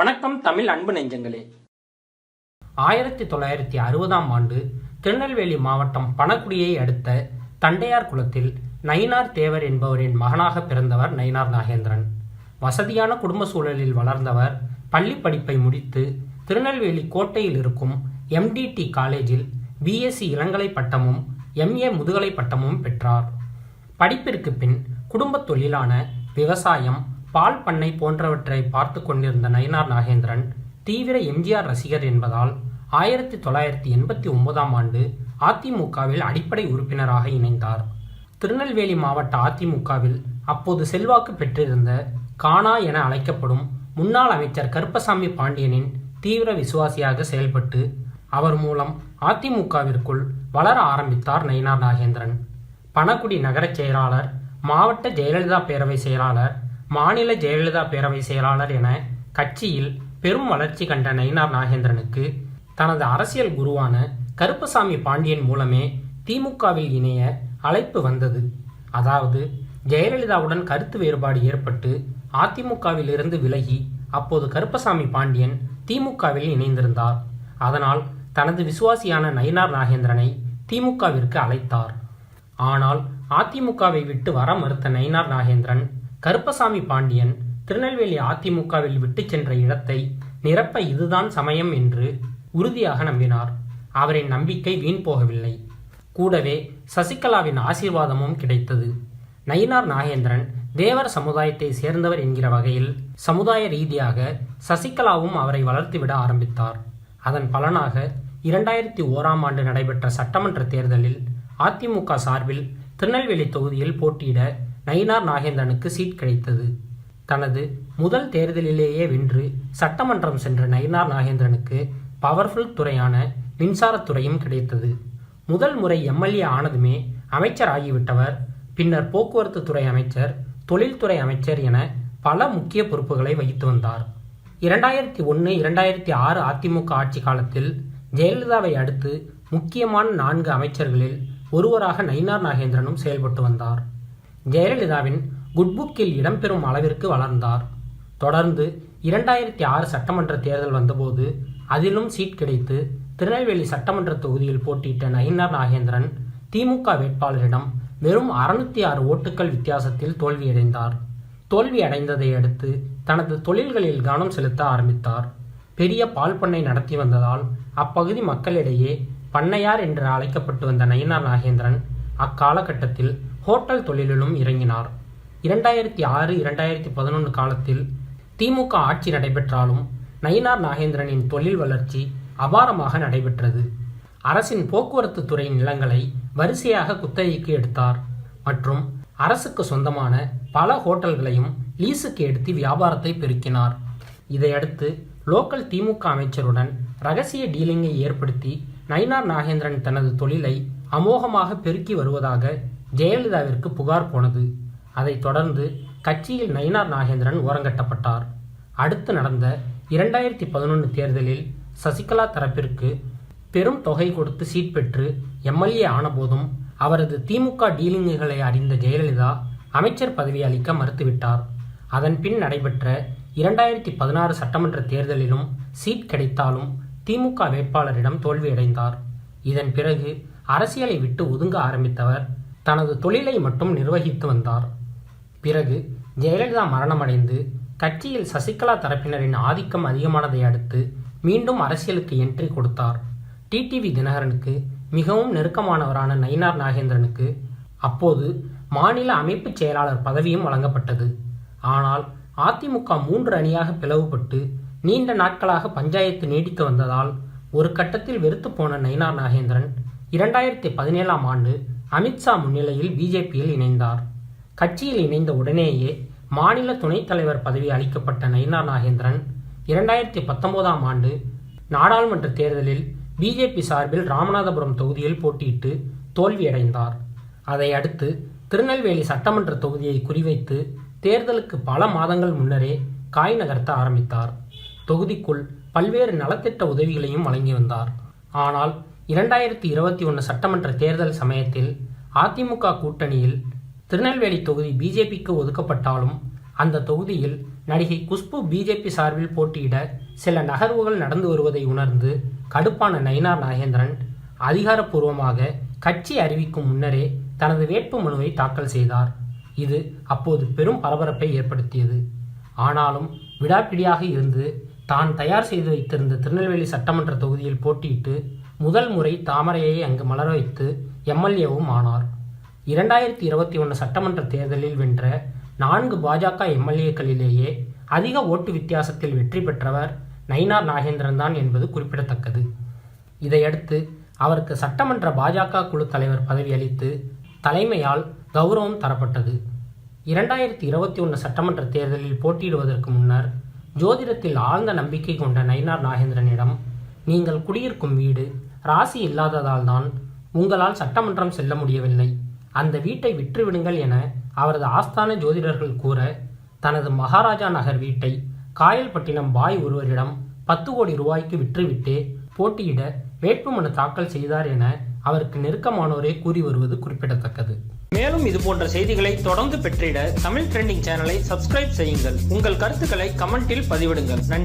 வணக்கம் தமிழ் அன்பு நெஞ்சங்களே. ஆயிரத்தி தொள்ளாயிரத்தி அறுபதாம் ஆண்டு திருநெல்வேலி மாவட்டம் பணக்குடியை அடுத்த தண்டையார் குளத்தில் நயினார் தேவர் என்பவரின் மகனாக பிறந்தவர் நயினார் நாகேந்திரன். வசதியான குடும்ப சூழலில் வளர்ந்தவர் பள்ளி படிப்பை முடித்து திருநெல்வேலி கோட்டையில் இருக்கும் எம்டிடி காலேஜில் பிஎஸ்சி இளங்கலை பட்டமும் எம்ஏ முதுகலை பட்டமும் பெற்றார். படிப்பிற்கு பின் குடும்பத் தொழிலான விவசாயம் பால் பண்ணை போன்றவற்றை பார்த்து கொண்டிருந்த நயினார் நாகேந்திரன் தீவிர எம்ஜிஆர் ரசிகர் என்பதால் ஆயிரத்தி தொள்ளாயிரத்தி எண்பத்தி ஒன்பதாம் ஆண்டு அதிமுகவில் அடிப்படை உறுப்பினராக இணைந்தார். திருநெல்வேலி மாவட்ட அதிமுகவில் அப்போது செல்வாக்கு பெற்றிருந்த கானா என அழைக்கப்படும் முன்னாள் அமைச்சர் கருப்பசாமி பாண்டியனின் தீவிர விசுவாசியாக செயல்பட்டு அவர் மூலம் அதிமுகவிற்குள் வளர ஆரம்பித்தார் நயினார் நாகேந்திரன். பணக்குடி நகரச் செயலாளர் மாவட்ட ஜெயலலிதா பேரவை செயலாளர் மாநில ஜெயலலிதா பேரவை செயலாளர் என கட்சியில் பெரும் வளர்ச்சி கண்ட நயினார் நாகேந்திரனுக்கு தனது அரசியல் குருவான கருப்பசாமி பாண்டியன் மூலமே திமுகவில் இணைய அழைப்பு வந்தது. அதாவது ஜெயலலிதாவுடன் கருத்து வேறுபாடு ஏற்பட்டு அதிமுகவில் இருந்து விலகி அப்போது கருப்பசாமி பாண்டியன் திமுகவில் இணைந்திருந்தார். அதனால் தனது விசுவாசியான நயினார் நாகேந்திரனை திமுகவிற்கு அழைத்தார். ஆனால் அதிமுகவை விட்டு வர மறுத்த நயினார் நாகேந்திரன் கருப்பசாமி பாண்டியன் திருநெல்வேலி அதிமுகவில் விட்டு சென்ற இடத்தை நிரப்ப இதுதான் சமயம் என்று உறுதியாக நம்பினார். அவரின் நம்பிக்கை வீண் போகவில்லை. கூடவே சசிகலாவின் ஆசீர்வாதமும் கிடைத்தது. நயினார் நாகேந்திரன் தேவர் சமுதாயத்தை சேர்ந்தவர் என்கிற வகையில் சமுதாய ரீதியாக சசிகலாவும் அவரை வளர்த்துவிட ஆரம்பித்தார். அதன் பலனாக இரண்டாயிரத்தி ஓராம் ஆண்டு நடைபெற்ற சட்டமன்ற தேர்தலில் அதிமுக சார்பில் திருநெல்வேலி தொகுதியில் போட்டியிட நயினார் நாகேந்திரனுக்கு சீட் கிடைத்தது. தனது முதல் தேர்தலிலேயே வென்று சட்டமன்றம் சென்ற நயினார் நாகேந்திரனுக்கு பவர்ஃபுல் துறையான மின்சாரத்துறையும் கிடைத்தது. முதல் முறை எம்எல்ஏ ஆனதுமே அமைச்சர் ஆகிவிட்டவர். பின்னர் போக்குவரத்து துறை அமைச்சர் தொழில்துறை அமைச்சர் என பல முக்கிய பொறுப்புகளை வகித்து வந்தார். இரண்டாயிரத்தி ஒன்று இரண்டாயிரத்தி ஆறு அதிமுக ஆட்சி காலத்தில் ஜெயலலிதாவை அடுத்து முக்கியமான நான்கு அமைச்சர்களில் ஒருவராக நயினார் நாகேந்திரனும் செயல்பட்டு வந்தார். ஜெயலலிதாவின் குட்புக்கில் இடம்பெறும் அளவிற்கு வளர்ந்தார். தொடர்ந்து இரண்டாயிரத்தி ஆறு சட்டமன்ற தேர்தல் வந்தபோது அதிலும் சீட் கிடைத்து திருநெல்வேலி சட்டமன்ற தொகுதியில் போட்டியிட்ட நயினார் நாகேந்திரன் திமுக வேட்பாளரிடம் வெறும் அறுநூத்தி ஆறு ஓட்டுகள் வித்தியாசத்தில் தோல்வியடைந்தார் தோல்வி அடைந்ததை அடுத்து தனது தொழில்களில் கவனம் செலுத்த ஆரம்பித்தார். பெரிய பால் பண்ணை நடத்தி வந்ததால் அப்பகுதி மக்களிடையே பண்ணையார் என்று அழைக்கப்பட்டு வந்த நயினார் நாகேந்திரன் அக்காலகட்டத்தில் ஹோட்டல் தொழிலிலும் இறங்கினார். இரண்டாயிரத்தி ஆறு இரண்டாயிரத்தி பதினொன்று காலத்தில் திமுக ஆட்சி நடைபெற்றாலும் நயினார் நாகேந்திரனின் தொழில் வளர்ச்சி அபாரமாக நடைபெற்றது. அரசின் போக்குவரத்து துறை நிலங்களை வரிசையாக குத்தகைக்கு எடுத்தார். மற்றும் அரசுக்கு சொந்தமான பல ஹோட்டல்களையும் லீஸுக்கு எடுத்து வியாபாரத்தை பெருக்கினார். இதையடுத்து லோக்கல் திமுக அமைச்சருடன் ரகசிய டீலிங்கை ஏற்படுத்தி நயினார் நாகேந்திரன் தனது தொழிலை அமோகமாக பெருக்கி வருவதாக ஜெயலலிதாவிற்கு புகார் போனது. அதைத் தொடர்ந்து கட்சியில் நயினார் நாகேந்திரன் ஓரங்கட்டப்பட்டார் அடுத்து நடந்த இரண்டாயிரத்தி பதினொன்று தேர்தலில் சசிகலா தரப்பிற்கு பெரும் தொகை கொடுத்து சீட் பெற்று எம்எல்ஏ ஆனபோதும் அவரது திமுக டீலிங்குகளை அறிந்த ஜெயலலிதா அமைச்சர் பதவி அளிக்க மறுத்துவிட்டார். அதன் பின் நடைபெற்ற இரண்டாயிரத்தி பதினாறு சட்டமன்ற தேர்தலிலும் சீட் கிடைத்தாலும் திமுக வேட்பாளரிடம் தோல்வியடைந்தார். இதன் பிறகு அரசியலை விட்டு ஒதுங்க ஆரம்பித்தவர் தனது தொழிலை மட்டும் நிர்வகித்து வந்தார். பிறகு ஜெயலலிதா மரணமடைந்து கட்சியில் சசிகலா தரப்பினரின் ஆதிக்கம் அதிகமானதை அடுத்து மீண்டும் அரசியலுக்கு என்ட்ரி கொடுத்தார். டிடிவி தினகரனுக்கு மிகவும் நெருக்கமானவரான நயினார் நாகேந்திரனுக்கு அப்போது மாநில அமைப்புச் செயலாளர் பதவியும் வழங்கப்பட்டது. ஆனால் அதிமுக மூன்று அணியாக பிளவுபட்டு நீண்ட நாட்களாக பஞ்சாயத்து நீடித்து வந்ததால் ஒரு கட்டத்தில் வெறுத்து போன நயினார் நாகேந்திரன் இரண்டாயிரத்தி பதினேழாம் ஆண்டு அமித்ஷா முன்னிலையில் பிஜேபியில் இணைந்தார். கட்சியில் இணைந்த உடனேயே மாநில துணைத் தலைவர் பதவி அளிக்கப்பட்ட நயினார் நாகேந்திரன் இரண்டாயிரத்தி பத்தொன்பதாம் ஆண்டு நாடாளுமன்ற தேர்தலில் பிஜேபி சார்பில் ராமநாதபுரம் தொகுதியில் போட்டியிட்டு தோல்வியடைந்தார். அதை அடுத்து திருநெல்வேலி சட்டமன்ற தொகுதியை குறிவைத்து தேர்தலுக்கு பல மாதங்கள் முன்னரே காய் நகர்த்த ஆரம்பித்தார். தொகுதிக்குள் பல்வேறு நலத்திட்ட உதவிகளையும் வழங்கி வந்தார். ஆனால் இரண்டாயிரத்தி இருபத்தி ஒன்று சட்டமன்ற தேர்தல் சமயத்தில் அதிமுக கூட்டணியில் திருநெல்வேலி தொகுதி பிஜேபிக்கு ஒதுக்கப்பட்டாலும் அந்த தொகுதியில் நடிகை குஷ்பு பிஜேபி சார்பில் போட்டியிட சில நகர்வுகள் நடந்து வருவதை உணர்ந்து கடுப்பான நயினார் நாகேந்திரன் அதிகாரப்பூர்வமாக கட்சி அறிவிக்கும் முன்னரே தனது வேட்பு மனுவை தாக்கல் செய்தார். இது அப்போது பெரும் பரபரப்பை ஏற்படுத்தியது. ஆனாலும் விடாப்பிடியாக இருந்து தான் தயார் செய்து வைத்திருந்த திருநெல்வேலி சட்டமன்ற தொகுதியில் போட்டியிட்டு முதல் முறை தாமரையை அங்கு மலர வைத்து எம்எல்ஏவும் ஆனார். இரண்டாயிரத்தி இருபத்தி ஒன்று சட்டமன்ற தேர்தலில் வென்ற நான்கு பாஜக எம்எல்ஏக்களிலேயே அதிக ஓட்டு வித்தியாசத்தில் வெற்றி பெற்றவர் நயினார் நாகேந்திரன் தான் என்பது குறிப்பிடத்தக்கது. இதையடுத்து அவருக்கு சட்டமன்ற பாஜக குழு தலைவர் பதவி அளித்து தலைமையால் கௌரவம் தரப்பட்டது. இரண்டாயிரத்தி இருபத்தி ஒன்று சட்டமன்ற தேர்தலில் போட்டியிடுவதற்கு முன்னர் ஜோதிடத்தில் ஆழ்ந்த நம்பிக்கை கொண்ட நயினார் நாகேந்திரனிடம் நீங்கள் குடியிருக்கும் வீடு ராசி இல்லாததால் தான் உங்களால் சட்டமன்றம் செல்ல முடியவில்லை. அந்த வீட்டை விற்றுவிடுங்கள் என அவரது ஆஸ்தான ஜோதிடர்கள் கூற தனது மகாராஜா நகர் வீட்டை காயல்பட்டினம் பாய் ஒருவரிடம் பத்து கோடி ரூபாய்க்கு விற்றுவிட்டு போட்டியிட வேட்புமனு தாக்கல் செய்தார் என அவருக்கு நெருக்கமானோரே கூறி வருவது குறிப்பிடத்தக்கது. மேலும் இது போன்ற செய்திகளை தொடர்ந்து பெற்றிட தமிழ் ட்ரெண்டிங் சேனலை சப்ஸ்கிரைப் செய்யுங்கள். உங்கள் கருத்துக்களை கமெண்டில் பதிவிடுங்கள். நன்றி.